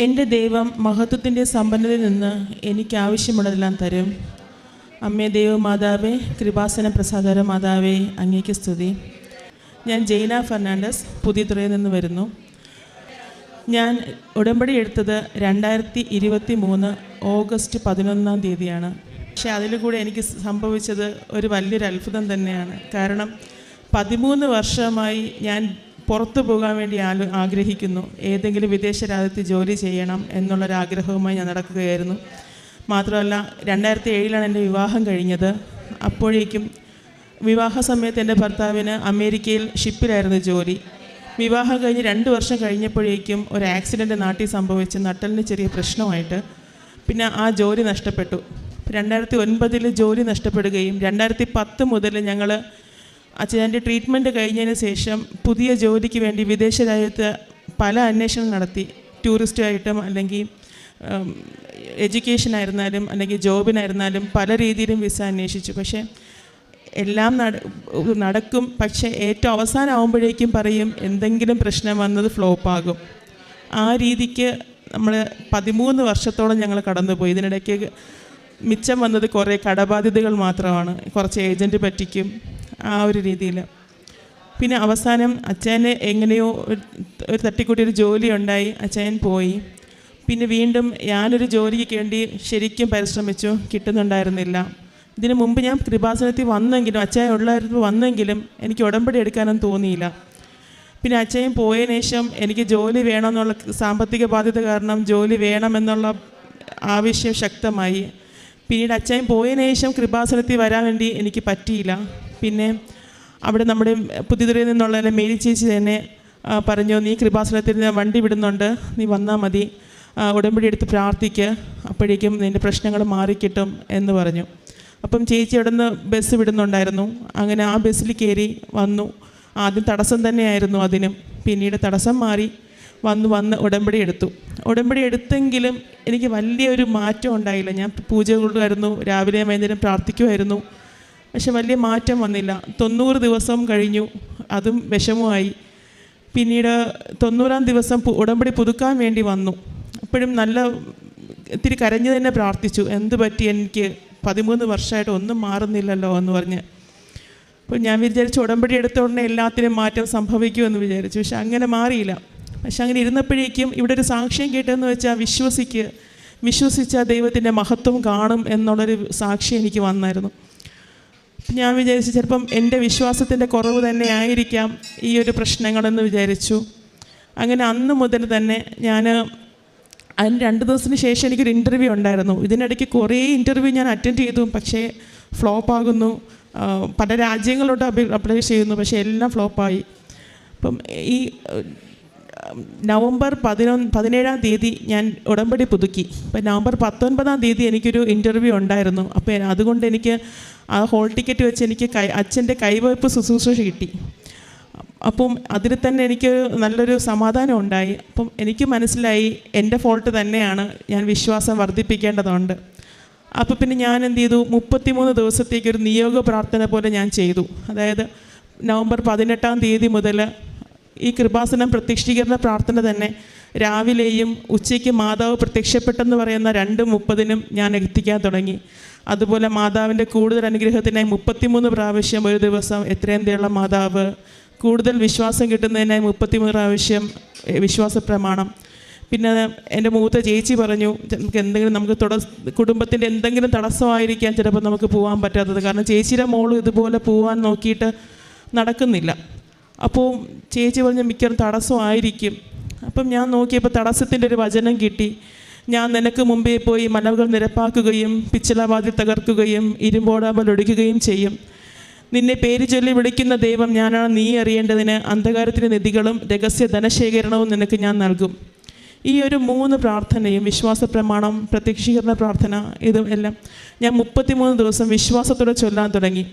എന്റെ ദൈവം മഹത്വത്തിന്റെ സമ്പന്നതയിൽ നിന്ന് എനിക്ക് ആവശ്യമുള്ളതെല്ലാം തരും. അമ്മേ ദൈവ മാതാവേ കൃപാസന പ്രസാദര മാതാവേ അങ്ങേക്ക് സ്തുതി. ഞാൻ ജെയ്ന ഫെർണാണ്ടസ് പുതിയതുറയിൽ നിന്ന് വരുന്നു. ഞാൻ ഉടമ്പടി എടുത്തത് രണ്ടായിരത്തി ഇരുപത്തി മൂന്ന് ഓഗസ്റ്റ് പതിനൊന്നാം തീയതിയാണ്. പക്ഷേ അതിൽ കൂടെ എനിക്ക് സംഭവിച്ചത് ഒരു വലിയൊരു അത്ഭുതം തന്നെയാണ്. കാരണം പതിമൂന്ന് വർഷമായി ഞാൻ പുറത്തു പോകാൻ വേണ്ടി ആഗ്രഹിക്കുന്നു. ഏതെങ്കിലും വിദേശ രാജ്യത്ത് ജോലി ചെയ്യണം എന്നുള്ളൊരാഗ്രഹവുമായി ഞാൻ നടക്കുകയായിരുന്നു. മാത്രമല്ല രണ്ടായിരത്തി ഏഴിലാണ് എന്റെ വിവാഹം കഴിഞ്ഞത്. അപ്പോഴേക്കും വിവാഹ സമയത്ത് എന്റെ ഭർത്താവിന് അമേരിക്കയിൽ ഷിപ്പിലായിരുന്നു ജോലി. വിവാഹം കഴിഞ്ഞ് രണ്ട് വർഷം കഴിഞ്ഞപ്പോഴേക്കും ഒരു ആക്സിഡന്റ് നാട്ടിൽ സംഭവിച്ച് നട്ടലിന് ചെറിയ പ്രശ്നമായിട്ട്. പിന്നെ ആ ജോലി നഷ്ടപ്പെട്ടു. രണ്ടായിരത്തി ഒൻപതിൽ ജോലി നഷ്ടപ്പെടുകയും രണ്ടായിരത്തി പത്ത് മുതൽ ഞങ്ങൾ അച്ഛന്റെ ട്രീറ്റ്മെന്റ് കഴിഞ്ഞതിന് ശേഷം പുതിയ ജോലിക്ക് വേണ്ടി വിദേശ രാജ്യത്ത് പല അന്വേഷണം നടത്തി. ടൂറിസ്റ്റായിട്ടും അല്ലെങ്കിൽ എഡ്യൂക്കേഷനായിരുന്നാലും അല്ലെങ്കിൽ ജോബിനായിരുന്നാലും പല രീതിയിലും വിസ അന്വേഷിച്ചു. പക്ഷേ എല്ലാം നട നടക്കും. പക്ഷേ ഏറ്റവും അവസാനമാകുമ്പോഴേക്കും പറയും എന്തെങ്കിലും പ്രശ്നം വന്നത് ഫ്ലോപ്പാകും. ആ രീതിക്ക് നമ്മൾ പതിമൂന്ന് വർഷത്തോളം ഞങ്ങൾ കടന്നുപോയി. ഇതിനിടയ്ക്ക് മിച്ചം വന്നത് കുറേ കടബാധ്യതകൾ മാത്രമാണ്. കുറച്ച് ഏജന്റ് പറ്റിക്കും. ആ ഒരു രീതിയിൽ. പിന്നെ അവസാനം അച്ഛന് എങ്ങനെയോ ഒരു തട്ടിക്കൂട്ടിയൊരു ജോലി ഉണ്ടായി അച്ഛൻ പോയി. പിന്നെ വീണ്ടും ഞാനൊരു ജോലിക്ക് വേണ്ടി ശരിക്കും പരിശ്രമിച്ചു. കിട്ടുന്നുണ്ടായിരുന്നില്ല. ഇതിനു മുമ്പ് ഞാൻ കൃപാസനത്തിൽ വന്നെങ്കിലും അച്ഛൻ ഉള്ളായിരുന്നു വന്നെങ്കിലും എനിക്ക് ഉടമ്പടി എടുക്കാനൊന്നും തോന്നിയില്ല. പിന്നെ അച്ഛൻ പോയതിനു ശേഷം എനിക്ക് ജോലി വേണമെന്നുള്ള സാമ്പത്തിക ബാധ്യത കാരണം ജോലി വേണമെന്നുള്ള ആവശ്യം ശക്തമായി. പിന്നീട് അച്ഛൻ പോയതിനു ശേഷം കൃപാസനത്തിൽ വരാൻ വേണ്ടി എനിക്ക് പറ്റിയില്ല. പിന്നെ അവിടെ നമ്മുടെ പുതിയതുറയിൽ നിന്നുള്ള മേരി ചേച്ചി തന്നെ പറഞ്ഞു നീ കൃപാസനത്തിൽ നിന്ന് വണ്ടി വിടുന്നുണ്ട് നീ വന്നാൽ മതി. ഉടമ്പടി എടുത്ത് പ്രാർത്ഥിക്ക്. അപ്പോഴേക്കും നിന്റെ പ്രശ്നങ്ങൾ മാറിക്കിട്ടും എന്ന് പറഞ്ഞു. അപ്പം ചേച്ചി അവിടെ നിന്ന് ബസ് വിടുന്നുണ്ടായിരുന്നു. അങ്ങനെ ആ ബസ്സിൽ കയറി വന്നു. ആദ്യം തടസ്സം തന്നെയായിരുന്നു അതിനും. പിന്നീട് തടസ്സം മാറി വന്ന് വന്ന് ഉടമ്പടി എടുത്തു. ഉടമ്പടി എടുത്തെങ്കിലും എനിക്ക് വലിയൊരു മാറ്റം ഉണ്ടായില്ല. ഞാൻ പൂജ കൊള്ളുമായിരുന്നു രാവിലെ വൈകുന്നേരം പ്രാർത്ഥിക്കുമായിരുന്നു. പക്ഷെ വലിയ മാറ്റം വന്നില്ല. തൊണ്ണൂറ് ദിവസം കഴിഞ്ഞു അതും വിഷമമായി. പിന്നീട് തൊണ്ണൂറാം ദിവസം ഉടമ്പടി പുതുക്കാൻ വേണ്ടി വന്നു. അപ്പോഴും നല്ല ഇത്തിരി കരഞ്ഞു തന്നെ പ്രാർത്ഥിച്ചു. എന്ത് പറ്റി? എനിക്ക് പതിമൂന്ന് വർഷമായിട്ട് ഒന്നും മാറുന്നില്ലല്ലോ എന്ന് പറഞ്ഞ്. അപ്പോൾ ഞാൻ വിചാരിച്ചു ഉടമ്പടി എടുത്ത ഉടനെ എല്ലാത്തിനും മാറ്റം സംഭവിക്കുമെന്ന് വിചാരിച്ചു. പക്ഷെ അങ്ങനെ മാറിയില്ല. പക്ഷെ അങ്ങനെ ഇരുന്നപ്പോഴേക്കും ഇവിടെ ഒരു സാക്ഷ്യം കേട്ടെന്ന് വെച്ചാൽ വിശ്വസിക്ക് വിശ്വസിച്ച ദൈവത്തിന്റെ മഹത്വം കാണും എന്നുള്ളൊരു സാക്ഷി എനിക്ക് വന്നായിരുന്നു. ഞാൻ വിചാരിച്ചു ചിലപ്പം എന്റെ വിശ്വാസത്തിന്റെ കുറവ് തന്നെ ആയിരിക്കാം ഈ ഒരു പ്രശ്നങ്ങളെന്ന് വിചാരിച്ചു. അങ്ങനെ അന്ന് മുതൽ തന്നെ ഞാൻ അതിന് രണ്ട് ദിവസത്തിന് ശേഷം എനിക്കൊരു ഇന്റർവ്യൂ ഉണ്ടായിരുന്നു. ഇതിനിടയ്ക്ക് കുറേ ഇന്റർവ്യൂ ഞാൻ അറ്റൻഡ് ചെയ്തു. പക്ഷേ ഫ്ലോപ്പ് ആകുന്നു. പല രാജ്യങ്ങളോട്ട് അപേ- അപ്ലൈ ചെയ്യുന്നു. പക്ഷേ എല്ലാം ഫ്ലോപ്പായി. അപ്പം ഈ നവംബർ പതിനൊന്ന് പതിനേഴാം തീയതി ഞാൻ ഉടമ്പടി പുതുക്കി. അപ്പം നവംബർ പത്തൊൻപതാം തീയതി എനിക്കൊരു ഇന്റർവ്യൂ ഉണ്ടായിരുന്നു. അപ്പോൾ അതുകൊണ്ട് എനിക്ക് ആ ഹോൾ ടിക്കറ്റ് വെച്ച് എനിക്ക് കൈ അച്ഛന്റെ കൈവയ്പ് ശുശ്രൂഷ കിട്ടി. അപ്പം അതിൽ തന്നെ എനിക്ക് നല്ലൊരു സമാധാനം ഉണ്ടായി. അപ്പം എനിക്ക് മനസ്സിലായി എന്റെ ഫോൾട്ട് തന്നെയാണ് ഞാൻ വിശ്വാസം വർദ്ധിപ്പിക്കേണ്ടതുണ്ട്. അപ്പോൾ പിന്നെ ഞാൻ എന്ത് ചെയ്തു? മുപ്പത്തിമൂന്ന് ദിവസത്തേക്ക് ഒരു നിയോഗ പ്രാർത്ഥന പോലെ ഞാൻ ചെയ്തു. അതായത് നവംബർ പതിനെട്ടാം തീയതി മുതൽ ഈ കൃപാസനം പ്രത്യക്ഷീകരണ പ്രാർത്ഥന തന്നെ രാവിലെയും ഉച്ചയ്ക്ക് മാതാവ് പ്രത്യക്ഷപ്പെട്ടെന്ന് പറയുന്ന രണ്ട് മുപ്പതിനും ഞാൻ എത്തിക്കാൻ തുടങ്ങി. അതുപോലെ മാതാവിന്റെ കൂടുതൽ അനുഗ്രഹത്തിനായി മുപ്പത്തിമൂന്ന് പ്രാവശ്യം ഒരു ദിവസം എത്രയും തീയുള്ള മാതാവ് കൂടുതൽ വിശ്വാസം കിട്ടുന്നതിനായി മുപ്പത്തിമൂന്ന് പ്രാവശ്യം വിശ്വാസ പ്രമാണം. പിന്നെ എന്റെ മൂത്ത ചേച്ചി പറഞ്ഞു നമുക്ക് എന്തെങ്കിലും നമുക്ക് തുട കുടുംബത്തിന്റെ എന്തെങ്കിലും തടസ്സമായിരിക്കാൻ ചിലപ്പോൾ നമുക്ക് പോകാൻ പറ്റാത്തത്. കാരണം ചേച്ചിയുടെ മോളും ഇതുപോലെ പോകാൻ നോക്കിയിട്ട് നടക്കുന്നില്ല. അപ്പോൾ ചേച്ചി പറഞ്ഞ മിക്കവാറും തടസ്സമായിരിക്കും അപ്പം ഞാൻ നോക്കിയപ്പോൾ തടസ്സത്തിന്റെ ഒരു വചനം കിട്ടി. ഞാൻ നിനക്ക് മുമ്പേ പോയി മലകൾ നിരപ്പാക്കുകയും പിച്ചളവാതിൽ തകർക്കുകയും ഇരുമ്പോടാമ്പൽ ഒടിക്കുകയും ചെയ്യും. നിന്നെ പേര് ചൊല്ലി വിളിക്കുന്ന ദൈവം ഞാനാണ് നീ അറിയേണ്ടതിന് അന്ധകാരത്തിന്റെ നിധികളും രഹസ്യ ധനശേഖരണവും നിനക്ക് ഞാൻ നൽകും. ഈ ഒരു മൂന്ന് പ്രാർത്ഥനയും വിശ്വാസ പ്രമാണം പ്രത്യക്ഷീകരണ പ്രാർത്ഥന ഇതും എല്ലാം ഞാൻ മുപ്പത്തിമൂന്ന് ദിവസം വിശ്വാസത്തോടെ ചൊല്ലാൻ തുടങ്ങി.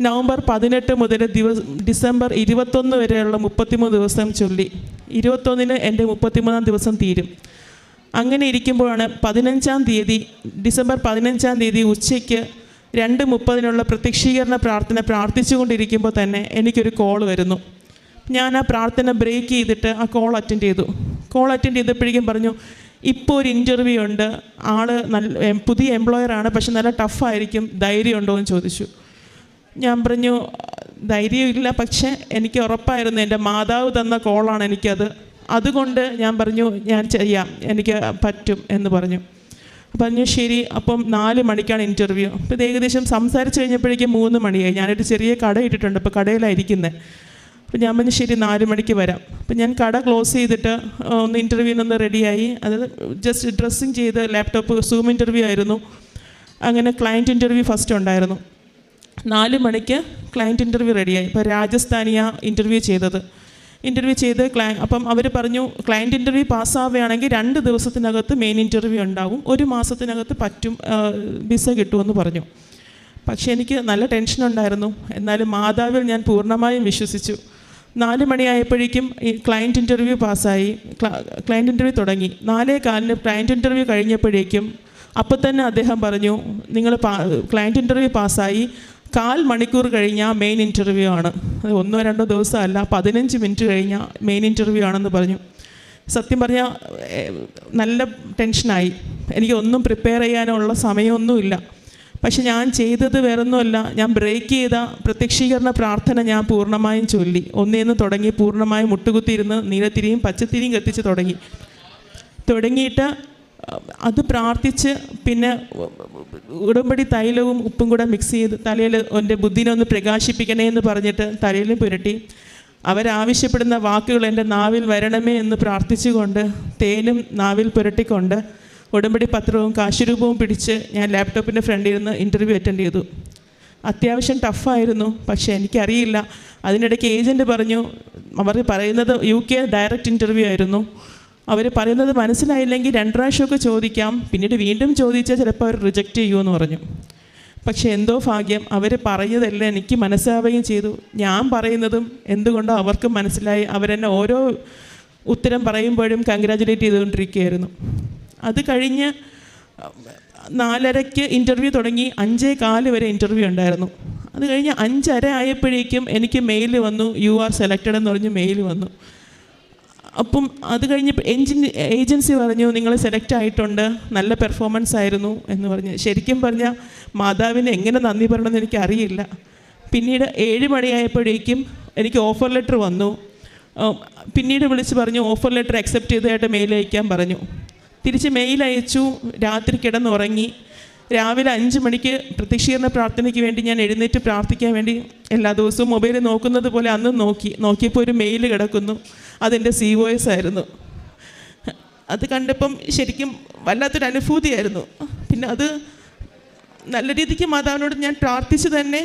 നവംബർ പതിനെട്ട് മുതൽ ദിവസ ഡിസംബർ ഇരുപത്തൊന്ന് വരെയുള്ള മുപ്പത്തിമൂന്ന് ദിവസം ചൊല്ലി. ഇരുപത്തൊന്നിന് എന്റെ മുപ്പത്തിമൂന്നാം ദിവസം തീരും. അങ്ങനെ ഇരിക്കുമ്പോഴാണ് പതിനഞ്ചാം തീയതി ഡിസംബർ പതിനഞ്ചാം തീയതി ഉച്ചയ്ക്ക് രണ്ട് മുപ്പതിനുള്ള പ്രത്യക്ഷീകരണ പ്രാർത്ഥന പ്രാർത്ഥിച്ചുകൊണ്ടിരിക്കുമ്പോൾ തന്നെ എനിക്കൊരു കോൾ വരുന്നു. ഞാൻ ആ പ്രാർത്ഥന ബ്രേക്ക് ചെയ്തിട്ട് ആ കോൾ അറ്റൻഡ് ചെയ്തു. കോൾ അറ്റൻഡ് ചെയ്തപ്പോഴേക്കും പറഞ്ഞു ഇപ്പോൾ ഒരു ഇന്റർവ്യൂ ഉണ്ട്. ആൾ നല്ല പുതിയ എംപ്ലോയറാണ് പക്ഷെ നല്ല ടഫായിരിക്കും ധൈര്യമുണ്ടോ എന്ന് ചോദിച്ചു. ഞാൻ പറഞ്ഞു ധൈര്യമില്ല പക്ഷെ എനിക്ക് ഉറപ്പായിരുന്നു എന്റെ മാതാവ് തന്ന കോളാണ് എനിക്കത്. അതുകൊണ്ട് ഞാൻ പറഞ്ഞു ഞാൻ ചെയ്യാം എനിക്ക് പറ്റും എന്ന് പറഞ്ഞു. പറഞ്ഞു ശരി അപ്പം നാല് മണിക്കാണ് ഇന്റർവ്യൂ അപ്പോൾ ഏകദേശം സംസാരിച്ച് കഴിഞ്ഞപ്പോഴേക്കും മൂന്ന് മണിയായി. ഞാനൊരു ചെറിയ കട ഇട്ടിട്ടുണ്ട് അപ്പോൾ കടയിലായിരിക്കുന്നത് അപ്പോൾ ഞാൻ പറഞ്ഞു ശരി നാല് മണിക്ക് വരാം. അപ്പം ഞാൻ കട ക്ലോസ് ചെയ്തിട്ട് ഒന്ന് ഇന്റർവ്യൂവിനൊന്ന് റെഡിയായി അത് ജസ്റ്റ് ഡ്രസ്സിങ് ചെയ്ത് ലാപ്ടോപ്പ് സൂം ഇന്റർവ്യൂ ആയിരുന്നു. അങ്ങനെ ക്ലയന്റ് ഇന്റർവ്യൂ ഫസ്റ്റ് ഉണ്ടായിരുന്നു. നാല് മണിക്ക് ക്ലയന്റ് ഇന്റർവ്യൂ റെഡിയായി ഇപ്പോൾ രാജസ്ഥാനിയ ഇന്റർവ്യൂ ചെയ്തത്. ഇന്റർവ്യൂ ചെയ്ത് ക്ലയ അപ്പം അവർ പറഞ്ഞു ക്ലയന്റ് ഇന്റർവ്യൂ പാസ്സാവുകയാണെങ്കിൽ രണ്ട് ദിവസത്തിനകത്ത് മെയിൻ ഇന്റർവ്യൂ ഉണ്ടാവും. ഒരു മാസത്തിനകത്ത് പറ്റും വിസ കിട്ടുമെന്ന് പറഞ്ഞു. പക്ഷേ എനിക്ക് നല്ല ടെൻഷൻ ഉണ്ടായിരുന്നു. എന്നാലും മാതാവിൽ ഞാൻ പൂർണമായും വിശ്വസിച്ചു. നാല് മണിയായപ്പോഴേക്കും ഈ ക്ലയന്റ് ഇന്റർവ്യൂ പാസ്സായി. ക്ലയന്റ് ഇന്റർവ്യൂ തുടങ്ങി. നാലേ കാലിന് ക്ലയന്റ് ഇന്റർവ്യൂ കഴിഞ്ഞപ്പോഴേക്കും അപ്പോൾ തന്നെ അദ്ദേഹം പറഞ്ഞു നിങ്ങൾ ക്ലയന്റ് ഇന്റർവ്യൂ പാസ്സായി. കാൽ മണിക്കൂർ കഴിഞ്ഞാൽ മെയിൻ ഇന്റർവ്യൂ ആണ്. അത് ഒന്നോ രണ്ടോ ദിവസമല്ല പതിനഞ്ച് മിനിറ്റ് കഴിഞ്ഞാൽ മെയിൻ ഇന്റർവ്യൂ ആണെന്ന് പറഞ്ഞു. സത്യം പറഞ്ഞാൽ നല്ല ടെൻഷനായി എനിക്ക് ഒന്നും പ്രിപ്പയർ ചെയ്യാനുള്ള സമയമൊന്നുമില്ല പക്ഷെ ഞാൻ ചെയ്തത് വേറൊന്നുമല്ല. ഞാൻ ബ്രേക്ക് ചെയ്ത പ്രത്യക്ഷീകരണ പ്രാർത്ഥന ഞാൻ പൂർണമായും ചൊല്ലി. ഒന്നേന്ന് തുടങ്ങി പൂർണമായും മുട്ടുകുത്തിയിരുന്ന് നീലത്തിരിയും പച്ചത്തിരിയും കത്തിച്ച് തുടങ്ങി. തുടങ്ങിയിട്ട് അത് പ്രാർത്ഥിച്ച് പിന്നെ ഉടമ്പടി തൈലവും ഉപ്പും കൂടെ മിക്സ് ചെയ്ത് തലയിൽ എന്റെ ബുദ്ധിനെ ഒന്ന് പ്രകാശിപ്പിക്കണേ എന്ന് പറഞ്ഞിട്ട് തലയിൽ പുരട്ടി. അവരാവശ്യപ്പെടുന്ന വാക്കുകൾ എന്റെ നാവിൽ വരണമേ എന്ന് പ്രാർത്ഥിച്ചുകൊണ്ട് തേനും നാവിൽ പുരട്ടിക്കൊണ്ട് ഉടമ്പടി പത്രവും കാശുരൂപവും പിടിച്ച് ഞാൻ ലാപ്ടോപ്പിന്റെ ഫ്രണ്ടിൽ നിന്ന് ഇന്റർവ്യൂ അറ്റൻഡ് ചെയ്തു. അത്യാവശ്യം ടഫായിരുന്നു പക്ഷേ എനിക്കറിയില്ല. അതിനിടയ്ക്ക് ഏജന്റ് പറഞ്ഞു അവർ പറയുന്നത് യു കെ ഡയറക്റ്റ് ഇന്റർവ്യൂ ആയിരുന്നു. അവർ പറയുന്നത് മനസ്സിലായില്ലെങ്കിൽ രണ്ട് പ്രാവശ്യമൊക്കെ ചോദിക്കാം. പിന്നീട് വീണ്ടും ചോദിച്ചാൽ ചിലപ്പോൾ അവർ റിജക്റ്റ് ചെയ്യുമെന്ന് പറഞ്ഞു. പക്ഷെ എന്തോ ഭാഗ്യം അവർ പറഞ്ഞതെല്ലാം എനിക്ക് മനസ്സിലാവുകയും ചെയ്തു. ഞാൻ പറയുന്നതും എന്തുകൊണ്ടോ അവർക്കും മനസ്സിലായി. അവരെന്നെ ഓരോ ഉത്തരം പറയുമ്പോഴും കൺഗ്രാജുലേറ്റ് ചെയ്തുകൊണ്ടിരിക്കുകയായിരുന്നു. അത് കഴിഞ്ഞ് നാലരയ്ക്ക് ഇന്റർവ്യൂ തുടങ്ങി. അഞ്ചേ കാൽ വരെ ഇന്റർവ്യൂ ഉണ്ടായിരുന്നു. അത് കഴിഞ്ഞ് അഞ്ചര ആയപ്പോഴേക്കും എനിക്ക് മെയിൽ വന്നു. യു ആർ സെലക്റ്റഡ് എന്ന് പറഞ്ഞ് മെയിൽ വന്നു. അപ്പം അത് കഴിഞ്ഞ് എൻജിൻ ഏജൻസി പറഞ്ഞു നിങ്ങൾ സെലക്ട് ആയിട്ടുണ്ട് നല്ല പെർഫോമൻസ് ആയിരുന്നു എന്ന് പറഞ്ഞ്. ശരിക്കും പറഞ്ഞാൽ മാതാവിന് എങ്ങനെ നന്ദി പറയണമെന്ന് എനിക്കറിയില്ല. പിന്നീട് ഏഴ് മണിയായപ്പോഴേക്കും എനിക്ക് ഓഫർ ലെറ്റർ വന്നു. പിന്നീട് വിളിച്ച് പറഞ്ഞു ഓഫർ ലെറ്റർ അക്സെപ്റ്റ് ചെയ്തതായിട്ട് മെയിൽ അയക്കാൻ പറഞ്ഞു. തിരിച്ച് മെയിൽ അയച്ചു രാത്രി കിടന്നുറങ്ങി. രാവിലെ അഞ്ച് മണിക്ക് പ്രത്യക്ഷീകരണ പ്രാർത്ഥനയ്ക്ക് വേണ്ടി ഞാൻ എഴുന്നേറ്റ് പ്രാർത്ഥിക്കാൻ വേണ്ടി എല്ലാ ദിവസവും മൊബൈൽ നോക്കുന്നത് പോലെ അന്ന് നോക്കി നോക്കിയപ്പോൾ ഒരു മെയിൽ കിടക്കുന്നു. അതെന്റെ സി ഒ എസ് ആയിരുന്നു. അത് കണ്ടപ്പം ശരിക്കും വല്ലാത്തൊരു അനുഭൂതിയായിരുന്നു. പിന്നെ അത് നല്ല രീതിക്ക് മാതാവിനോട് ഞാൻ പ്രാർത്ഥിച്ചു തന്നെ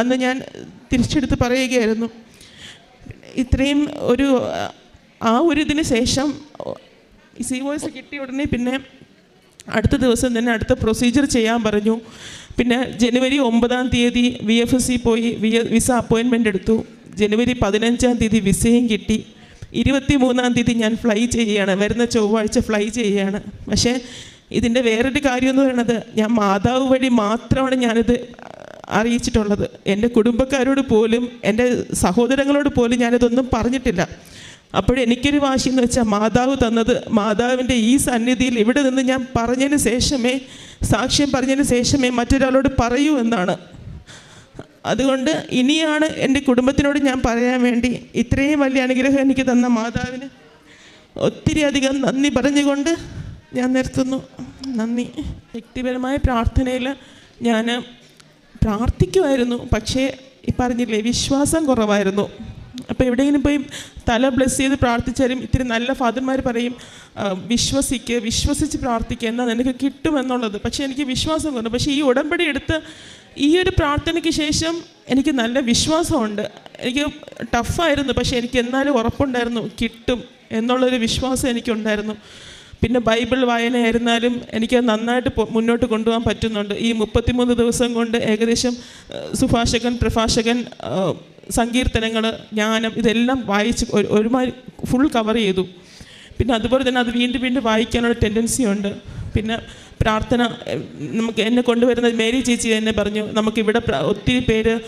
അന്ന് ഞാൻ തിരിച്ചെടുത്ത് പറയുകയായിരുന്നു. ഇത്രയും ഒരു ആ ഒരു ഇതിന് ശേഷം സി വോയിസ് കിട്ടിയ ഉടനെ പിന്നെ അടുത്ത ദിവസം തന്നെ അടുത്ത പ്രൊസീജിയർ ചെയ്യാൻ പറഞ്ഞു. പിന്നെ ജനുവരി ഒമ്പതാം തീയതി വി എഫ് എസ് സി പോയി വിസ അപ്പോയിൻമെന്റ് എടുത്തു. ജനുവരി പതിനഞ്ചാം തീയതി വിസയും കിട്ടി. ഇരുപത്തി മൂന്നാം തീയതി ഞാൻ ഫ്ലൈ ചെയ്യുകയാണ്. വരുന്ന ചൊവ്വാഴ്ച ഫ്ലൈ ചെയ്യുകയാണ്. പക്ഷേ ഇതിന്റെ വേറൊരു കാര്യം എന്ന് പറയുന്നത് ഞാൻ മാതാവ് വഴി മാത്രമാണ് ഞാനിത് അറിയിച്ചിട്ടുള്ളത്. എന്റെ കുടുംബക്കാരോട് പോലും എന്റെ സഹോദരങ്ങളോട് പോലും ഞാനിതൊന്നും പറഞ്ഞിട്ടില്ല. അപ്പോഴെനിക്കൊരു വാശി എന്ന് വെച്ചാൽ മാതാവ് തന്നത് മാതാവിന്റെ ഈ സന്നിധിയിൽ ഇവിടെ നിന്ന് ഞാൻ പറഞ്ഞതിന് ശേഷമേ സാക്ഷ്യം പറഞ്ഞതിന് ശേഷമേ മറ്റൊരാളോട് പറയൂ എന്നാണ്. അതുകൊണ്ട് ഇനിയാണ് എന്റെ കുടുംബത്തിനോട് ഞാൻ പറയാൻ വേണ്ടി ഇത്രയും വലിയ അനുഗ്രഹം എനിക്ക് തന്ന മാതാവിന് ഒത്തിരി അധികം നന്ദി പറഞ്ഞുകൊണ്ട് ഞാൻ നിർത്തുന്നു. നന്ദി. വ്യക്തിപരമായ പ്രാർത്ഥനയിൽ ഞാൻ പ്രാർത്ഥിക്കുമായിരുന്നു. പക്ഷേ പറഞ്ഞില്ലേ വിശ്വാസം കുറവായിരുന്നു. അപ്പോൾ എവിടെയെങ്കിലും പോയി തല ബ്ലെസ് ചെയ്ത് പ്രാർത്ഥിച്ചാലും ഇത്തിരി നല്ല ഫാദർമാർ പറയും വിശ്വസിക്ക് വിശ്വസിച്ച് പ്രാർത്ഥിക്കുക എന്നാൽ നിനക്ക് കിട്ടുമെന്നുള്ളത് പക്ഷേ എനിക്ക് വിശ്വാസം കുറഞ്ഞു പക്ഷേ ഈ ഉടമ്പടി എടുത്ത് ഈ ഒരു പ്രാർത്ഥനയ്ക്ക് ശേഷം എനിക്ക് നല്ല വിശ്വാസമുണ്ട്. എനിക്ക് ടഫായിരുന്നു പക്ഷേ എനിക്ക് എന്നാലും ഉറപ്പുണ്ടായിരുന്നു കിട്ടും എന്നുള്ളൊരു വിശ്വാസം എനിക്കുണ്ടായിരുന്നു. പിന്നെ ബൈബിൾ വായനയായിരുന്നാലും എനിക്ക് നന്നായിട്ട് മുന്നോട്ട് കൊണ്ടുപോകാൻ പറ്റുന്നുണ്ട്. ഈ മുപ്പത്തിമൂന്ന് ദിവസം കൊണ്ട് ഏകദേശം സുഭാഷകൻ പ്രഭാഷകൻ സങ്കീർത്തനങ്ങൾ ജ്ഞാനം ഇതെല്ലാം വായിച്ച് ഒരു- ഒരുമാതിരി ഫുൾ കവർ ചെയ്തു. പിന്നെ അതുപോലെ തന്നെ അത് വീണ്ടും വീണ്ടും വായിക്കാനുള്ള ടെൻഡൻസി ഉണ്ട്. പിന്നെ പ്രാർത്ഥന നമുക്ക് എന്നെ കൊണ്ടുവരുന്ന മേരി ചേച്ചി എന്നെ പറഞ്ഞു നമുക്കിവിടെ ഒത്തിരി പേര്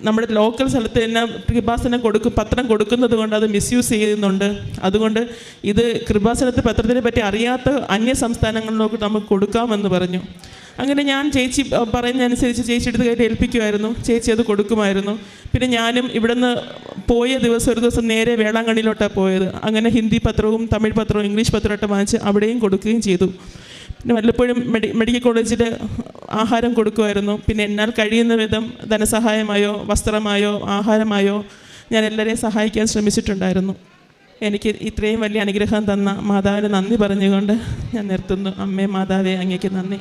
നമ്മുടെ ലോക്കൽ സ്ഥലത്ത് തന്നെ കൃപാസനം കൊടുക്കും പത്രം കൊടുക്കുന്നത് കൊണ്ട് അത് മിസ്യൂസ് ചെയ്യുന്നുണ്ട്. അതുകൊണ്ട് ഇത് കൃപാസനത്തെ പത്രത്തിനെ പറ്റി അറിയാത്ത അന്യ സംസ്ഥാനങ്ങളിലേക്ക് നമുക്ക് കൊടുക്കാമെന്ന് പറഞ്ഞു. അങ്ങനെ ഞാൻ ചേച്ചി പറയുന്നതനുസരിച്ച് ചേച്ചി എടുത്ത് കയറ്റി ഏൽപ്പിക്കുമായിരുന്നു. ചേച്ചി അത് കൊടുക്കുമായിരുന്നു. പിന്നെ ഞാനും ഇവിടുന്ന് പോയ ദിവസം ഒരു ദിവസം നേരെ വേളാങ്കണ്ണിയിലോട്ടാണ് പോയത്. അങ്ങനെ ഹിന്ദി പത്രവും തമിഴ് പത്രവും ഇംഗ്ലീഷ് പത്രമായിട്ട് വാങ്ങിച്ച് അവിടെയും കൊടുക്കുകയും ചെയ്തു. പിന്നെ വല്ലപ്പോഴും മെഡി മെഡിക്കൽ കോളേജിൽ ആഹാരം കൊടുക്കുമായിരുന്നു. പിന്നെ എന്നാൽ കഴിയുന്ന വിധം ധനസഹായമായോ വസ്ത്രമായോ ആഹാരമായോ ഞാൻ എല്ലാവരെയും സഹായിക്കാൻ ശ്രമിച്ചിട്ടുണ്ടായിരുന്നു. എനിക്ക് ഇത്രയും വലിയ അനുഗ്രഹം തന്ന മാതാവിന് നന്ദി പറഞ്ഞുകൊണ്ട് ഞാൻ നിർത്തുന്നു. അമ്മേ മാതാവേ അങ്ങേക്ക് നന്ദി.